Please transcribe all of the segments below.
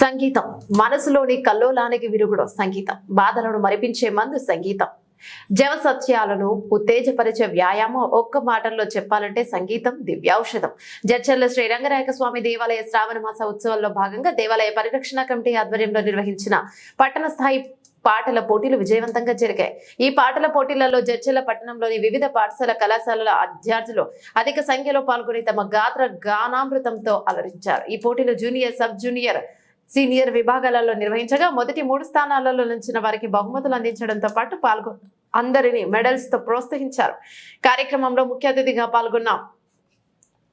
సంగీతం. మనసులోని కల్లోలానికి విరుగుడు సంగీతం. బాధలను మరిపించే మందు సంగీతం. జవ సత్యాలను ఉత్తేజపరిచే వ్యాయామం ఒక్క మాటల్లో చెప్పాలంటే సంగీతం దివ్యౌషధం జడ్చర్ల శ్రీ రంగనాయక స్వామి దేవాలయ శ్రావణ మాస ఉత్సవాల్లో భాగంగా దేవాలయ పరిరక్షణ కమిటీ ఆధ్వర్యంలో నిర్వహించిన పట్టణ స్థాయి పాటల పోటీలు విజయవంతంగా జరిగాయి. ఈ పాటల పోటీలలో జడ్చర్ల పట్టణంలోని వివిధ పాఠశాల కళాశాలల విద్యార్థులు అధిక సంఖ్యలో పాల్గొని తమ గాత్ర గానామృతంతో అలరించారు. ఈ పోటీలు జూనియర్ సబ్ జూనియర్ సీనియర్ విభాగాలలో నిర్వహించగా మొదటి మూడు స్థానాలలో నిలిచిన వారికి బహుమతులు అందించడంతో పాటు పాల్గొ అందరినీ మెడల్స్తో ప్రోత్సహించారు. కార్యక్రమంలో ముఖ్య అతిథిగా పాల్గొన్న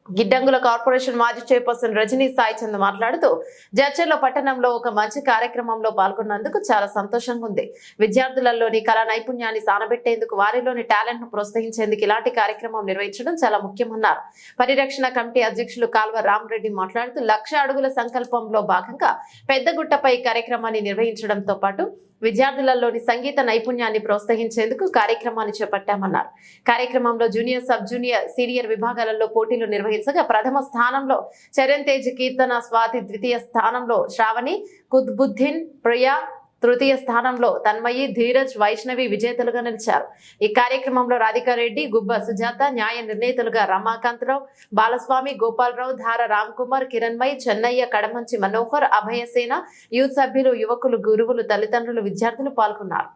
గిడ్డంగుల కార్పొరేషన్ మాజీ చైర్పర్సన్ రజనీ సాయి చంద్ మాట్లాడుతూ జడ్చర్ల పట్టణంలో ఒక మంచి కార్యక్రమంలో పాల్గొన్నందుకు చాలా సంతోషంగా ఉంది. విద్యార్థులలోని కళా నైపుణ్యాన్ని సానబెట్టేందుకు వారిలోని టాలెంట్ను ప్రోత్సహించేందుకు ఇలాంటి కార్యక్రమం నిర్వహించడం చాలా ముఖ్యమన్నారు. పరిరక్షణ కమిటీ అధ్యక్షులు కాల్వ రామరెడ్డి మాట్లాడుతూ లక్ష అడుగుల సంకల్పంలో భాగంగా పెద్దగుట్టపై కార్యక్రమాన్ని నిర్వహించడంతో పాటు విద్యార్థులలోని సంగీత నైపుణ్యాన్ని ప్రోత్సహించేందుకు కార్యక్రమాన్ని చేపట్టామన్నారు. కార్యక్రమంలో జూనియర్ సబ్ జూనియర్ సీనియర్ విభాగాలలో పోటీలు నిర్వహించగా ప్రథమ స్థానంలో చరణ్ తేజ్ కీర్తన స్వాతి ద్వితీయ స్థానంలో శ్రావణి కుద్బుద్దీన్ ప్రియా తృతీయ స్థానంలో తన్మయి ధీరజ్ వైష్ణవి విజేతలుగా నిలిచారు. ఈ కార్యక్రమంలో రాధికారెడ్డి గుబ్బ సుజాత న్యాయ నిర్ణేతలుగా రమాకాంతరావు బాలస్వామి గోపాలరావు ధార రామ్ కుమార్ కిరణ్మయ్ చెన్నయ్య కడమంచి మనోహర్ అభయసేన యూత్ సభ్యులు యువకులు గురువులు తల్లిదండ్రులు విద్యార్థులు పాల్గొన్నారు.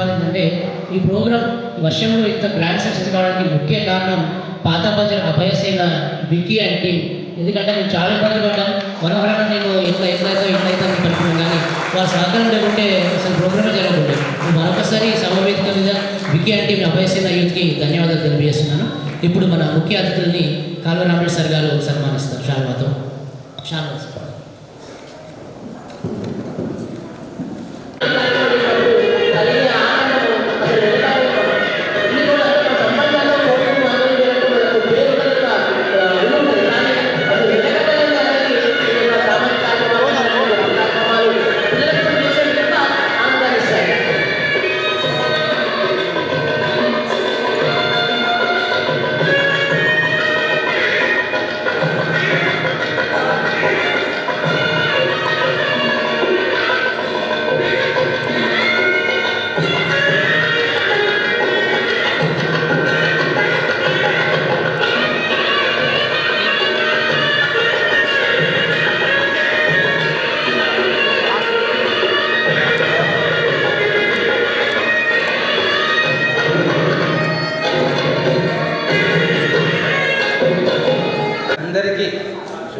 ఎందుకంటే ఈ ప్రోగ్రామ్ వర్షంలో ఇంత గ్రాండ్ సక్సెస్ కావడానికి ముఖ్య కారణం పాత ప్రజల అభయసేన విక్కీ అండ్ టీమ్. ఎందుకంటే నేను చాలా ఇబ్బందులు పడ్డాను మనోహరంగా నేను ఎంత ఎట్లయితే ఎట్లయితే అని కానీ వాళ్ళ సహకారం లేకుంటే అసలు ప్రోగ్రామే జరగకుండా మరొకసారి ఈ సమవేదిక మీద విక్కీ అండ్ అభయసేన యూత్కి ధన్యవాదాలు తెలియజేస్తున్నాను. ఇప్పుడు మన ముఖ్య అతిథుల్ని కాల్వ రామేశ్వర్ సార్ గారు సన్మానిస్తారు. షాల్వాతో. షాల్వా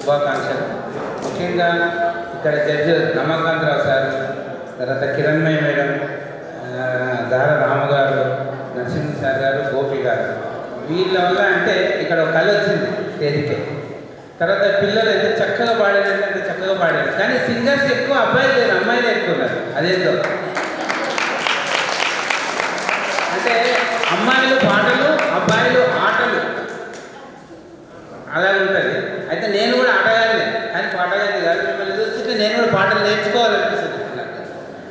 శుభాకాంక్షలు. ముఖ్యంగా ఇక్కడ జడ్జి రమాకాంతరావు సార్ తర్వాత కిరణ్మయ్య మేడం దార రాము గారు నరసింహ సార్ గారు గోపి గారు. వీళ్ళ వల్ల అంటే ఇక్కడ ఒక కళ వచ్చింది స్టేజ్కి. తర్వాత పిల్లలు అయితే చక్కగా పాడారు అంటే చక్కగా పాడారు. కానీ సింగర్స్ ఎక్కువ అబ్బాయిలు లేరు అమ్మాయిలు ఎక్కువ ఉన్నారు. అదేంటో అంటే అమ్మాయిలు పాటలు అబ్బాయిలు ఆటలు. అలాగే ఉంటుంది. అయితే నేను కూడా ఆటగానే కానీ పాటగానే కాదు మిమ్మల్ని చూస్తుంటే నేను కూడా పాటలు నేర్చుకోవాలనిపిస్తుంది. నాకు.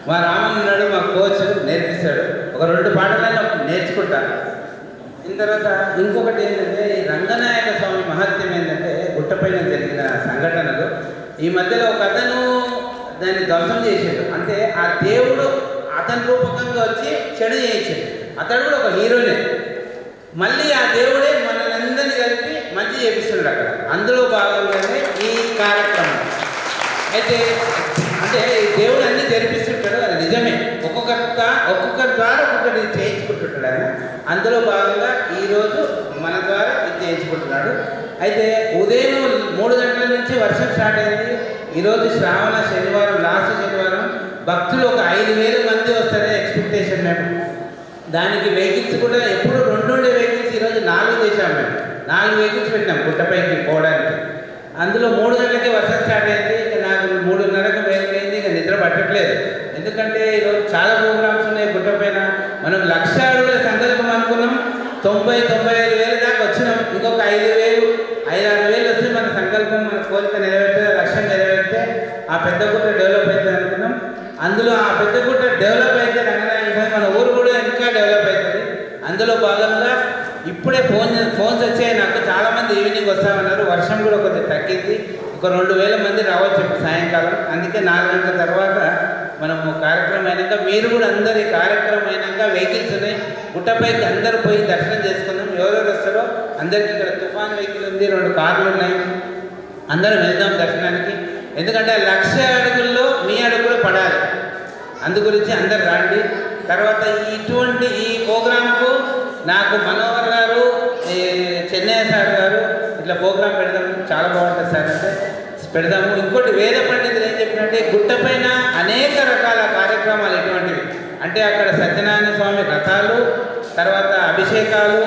మా రామన్నాడు మా కోచ్ నేర్పిస్తాడు. ఒక రెండు పాటలైనా నేర్చుకుంటాను. దీని తర్వాత ఇంకొకటి ఏంటంటే ఈ రంగనాయక స్వామి మహత్యం ఏంటంటే గుట్టపైన జరిగిన సంఘటనలు. ఈ మధ్యలో ఒక అతను దాన్ని ధ్వంసం చేసాడు అంటే ఆ దేవుడు అతని రూపకంగా వచ్చి చెడు చేయించాడు. అతడు కూడా ఒక హీరోనే. మళ్ళీ ఆ దేవుడే మనల్ని అందరినీ కలిపి మంచి చేపిస్తున్నాడు అక్కడ. అందులో భాగంగానే ఈ కార్యక్రమం. అయితే అంటే దేవుడు అన్ని జరిపిస్తుంటాడు అది నిజమే. ఒక్కొక్క ఒక్కొక్కరి ద్వారా ఒక్కొక్కటి చేయించుకుంటుంటాడు ఆయన. అందులో భాగంగా ఈరోజు మన ద్వారా ఇది చేయించుకుంటున్నాడు. అయితే ఉదయం మూడు గంటల నుంచి వర్షం స్టార్ట్ అయింది. ఈరోజు శ్రావణ శనివారం లాస్ట్ శనివారం భక్తులు ఒక ఐదు వేల మంది వస్తారని ఎక్స్పెక్టేషన్ మేము దానికి వెహికల్స్ కూడా ఎప్పుడు రెండు ఉండే వెహికల్స్ ఈరోజు నాలుగు చేశాం మేము నాలుగు వెహికల్స్ పెట్టినాం గుట్టపైకి పోవడానికి. అందులో మూడు గంటలకి వర్షం స్టార్ట్ అయింది. ఇక మూడున్నరకు వేలకైంది ఇక నిద్ర పట్టట్లేదు. ఎందుకంటే ఈరోజు చాలా ప్రోగ్రామ్స్ ఉన్నాయి గుట్టపైన మనం లక్ష అడుగుల సంకల్పం అనుకున్నాం. తొంభై తొంభై ఐదు వేలు దాకా వచ్చినాం. ఇంకొక ఐదు వేలు ఐదు ఆరు వేలు వస్తే మన సంకల్పం మన కోరిక నెరవేర్తే లక్ష్యం నెరవేర్తే ఆ పెద్ద గుట్ట డెవలప్ అవుతుంది అనుకున్నాం. అందులో ఆ పెద్ద గుట్ట డెవలప్ అయితే రంగనాయక మన ఊరు కూడా ఇంకా డెవలప్ అవుతుంది. అందులో భాగంగా ఇప్పుడే ఫోన్ ఫోన్స్ వచ్చాయి. నాకు చాలా మంది ఈవినింగ్ వస్తామన్నారు. వర్షం కూడా కొద్దిగా తగ్గింది. ఒక రెండు వేల మంది రావచ్చు సాయంకాలం. అందుకే నాలుగు గంటల తర్వాత మనము కార్యక్రమం అయినాక మీరు కూడా అందరు ఈ కార్యక్రమం అయినాక వెహికల్స్ ఉన్నాయి. గుట్టపైకి అందరూ పోయి దర్శనం చేసుకుందాం. ఎవరెవరు వస్తారో అందరికి ఇక్కడ తుఫాన్ వెహికల్ ఉంది రెండు కార్లు ఉన్నాయి. అందరం వెళ్దాం దర్శనానికి. ఎందుకంటే లక్ష అడుగుల్లో మీ అడుగులు పడాలి. అందు గురించి అందరు రండి. తర్వాత ఇటువంటి ఈ ప్రోగ్రాంకు నాకు మనోహర్ గారు ఈ చెన్నయ్య సార్ గారు ఇట్లా ప్రోగ్రాం పెడదాం చాలా బాగుంటుంది సార్ అంటే. పెడదాము. ఇంకోటి వేద పండితులు ఏం చెప్పినట్టే గుట్టపైన అనేక రకాల కార్యక్రమాలు ఎటువంటివి అంటే అక్కడ సత్యనారాయణ స్వామి రథాలు తర్వాత అభిషేకాలు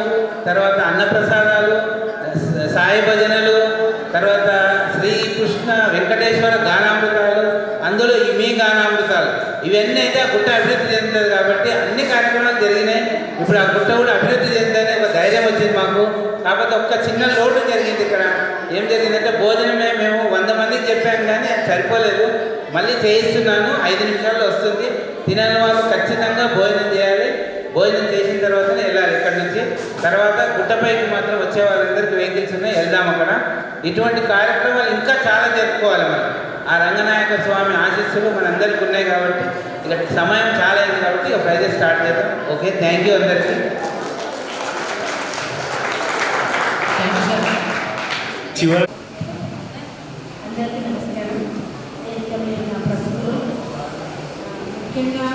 తర్వాత అన్నప్రసాదాలు సాయి భజనలు తర్వాత శ్రీకృష్ణ వెంకటేశ్వర గానామృతాలు అందులో ఈ మీ గానామృతాలు. ఇవన్నీ అయితే ఆ గుట్ట అభివృద్ధి చెందుతుంది కాబట్టి అన్ని కార్యక్రమాలు జరిగినాయి. ఇప్పుడు ఆ గుట్ట కూడా అభివృద్ధి చెందని ఒక ధైర్యం వచ్చింది మాకు. కాకపోతే ఒక్క చిన్న లోటు జరిగింది ఇక్కడ. ఏం జరిగిందంటే భోజనమే మేము వంద మందికి చెప్పాం కానీ అది సరిపోలేదు. మళ్ళీ చేయిస్తున్నాను. ఐదు నిమిషాల్లో వస్తుంది. తినని వాళ్ళు ఖచ్చితంగా భోజనం చేయాలి. భోజనం చేసిన తర్వాతనే వెళ్ళాలి ఇక్కడ నుంచి. తర్వాత గుట్టపైకి మాత్రం వచ్చే వాళ్ళందరికీ వెహికల్స్ ఉన్నాయి. వెళ్దాం అక్కడ. ఇటువంటి కార్యక్రమాలు ఇంకా చాలా జరుపుకోవాలి మనం. ఆ రంగనాయక స్వామి ఆశీస్సులు మనందరికీ ఉన్నాయి కాబట్టి ఇక సమయం చాలా అయింది కాబట్టి ఇక ప్రైజెస్ స్టార్ట్ చేద్దాం. ఓకే థ్యాంక్ యూ అందరికీ. చివరి ముఖ్యంగా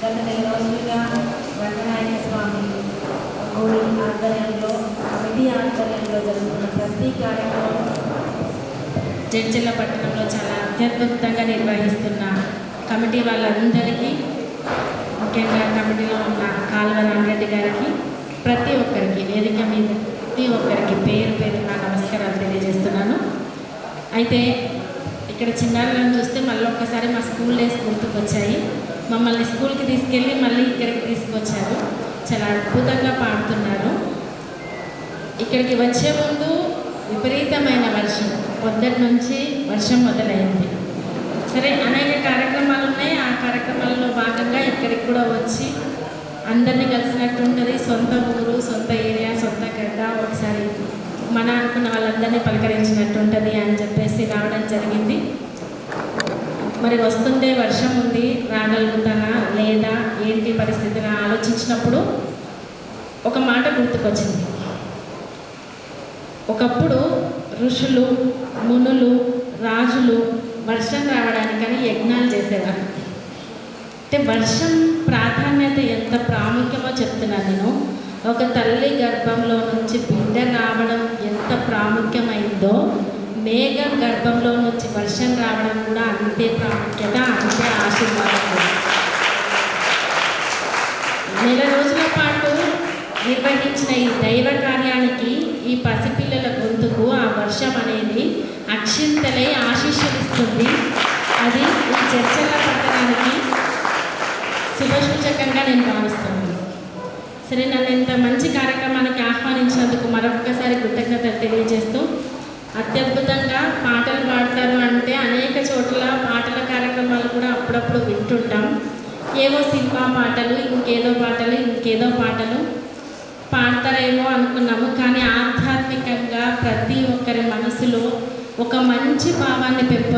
గత నెల స్వామి జరుగుతున్న ప్రతి పట్టణంలో చాలా అత్యద్భుతంగా నిర్వహిస్తున్న కమిటీ వాళ్ళందరికీ ముఖ్యంగా కమిటీలో ఉన్న కాలువ రామిరెడ్డి గారికి ప్రతి ఒక్కరికి వేదిక మీద ప్రతి ఒక్కరికి పేరు పేరు నా నమస్కారాలు తెలియజేస్తున్నాను. అయితే ఇక్కడ చిన్నారులను చూస్తే మళ్ళీ ఒక్కసారి మా స్కూల్ డేస్ గుర్తుకొచ్చాయి. మమ్మల్ని స్కూల్కి తీసుకెళ్ళి మళ్ళీ ఇక్కడికి తీసుకొచ్చారు. చాలా అద్భుతంగా పాడుతున్నారు. ఇక్కడికి వచ్చే ముందు విపరీతమైన వర్షం. పొద్దుటి నుంచి వర్షం మొదలైంది. సరే అనేక కార్యక్రమాలు ఉన్నాయి. ఆ కార్యక్రమాలలో భాగంగా ఇక్కడికి కూడా వచ్చి అందరినీ కలిసినట్టు ఉంటుంది సొంత ఊరు సొంత ఏరియా సొంత ఒకసారి మన అనుకున్న వాళ్ళందరినీ పలకరించినట్టు ఉంటుంది అని చెప్పేసి రావడం జరిగింది. మరి వస్తుంటే వర్షం ఉంది రాగలుగుతానా లేదా ఏంటి పరిస్థితిని ఆలోచించినప్పుడు ఒక మాట గుర్తుకొచ్చింది. ఒకప్పుడు ఋషులు మునులు రాజులు వర్షం రావడానికని యజ్ఞాలు చేసేవారు. అంటే వర్షం ప్రాధాన్యత ఎంత ప్రాముఖ్యమో చెప్తున్నాను నేను. ఒక తల్లి గర్భంలో నుంచి బిడ్డ రావడం ఎంత ప్రాముఖ్యమైందో మేఘం గర్భంలో నుంచి వర్షం రావడం కూడా అంతే ప్రాముఖ్యత అంతే ఆశీర్వాదం నెల రోజుల పాటు నిర్వహించిన ఈ దైవ కార్యానికి ఈ పసిపిల్లల గొంతుకు ఆ వర్షం అనేది అక్షింతలై ఆశీస్సులిస్తుంది. అది ఈ చర్చల పట్టణానికి శుభసూచకంగా నేను భావిస్తున్నాను. సరే నన్ను ఇంత మంచి కార్యక్రమానికి ఆహ్వానించినందుకు మరొకసారి కృతజ్ఞత తెలియజేస్తూ అత్యద్భుతంగా పాటలు పాడతారు అంటే అనేక చోట్ల పాటల కార్యక్రమాలు కూడా అప్పుడప్పుడు వింటుంటాం. ఏవో సినిమా పాటలు ఇంకేదో పాటలు ఇంకేదో పాటలు పాడతారేమో అనుకున్నాము. కానీ ఆధ్యాత్మికంగా ప్రతి ఒక్కరి మనసులో ఒక మంచి భావాన్ని పెంపొ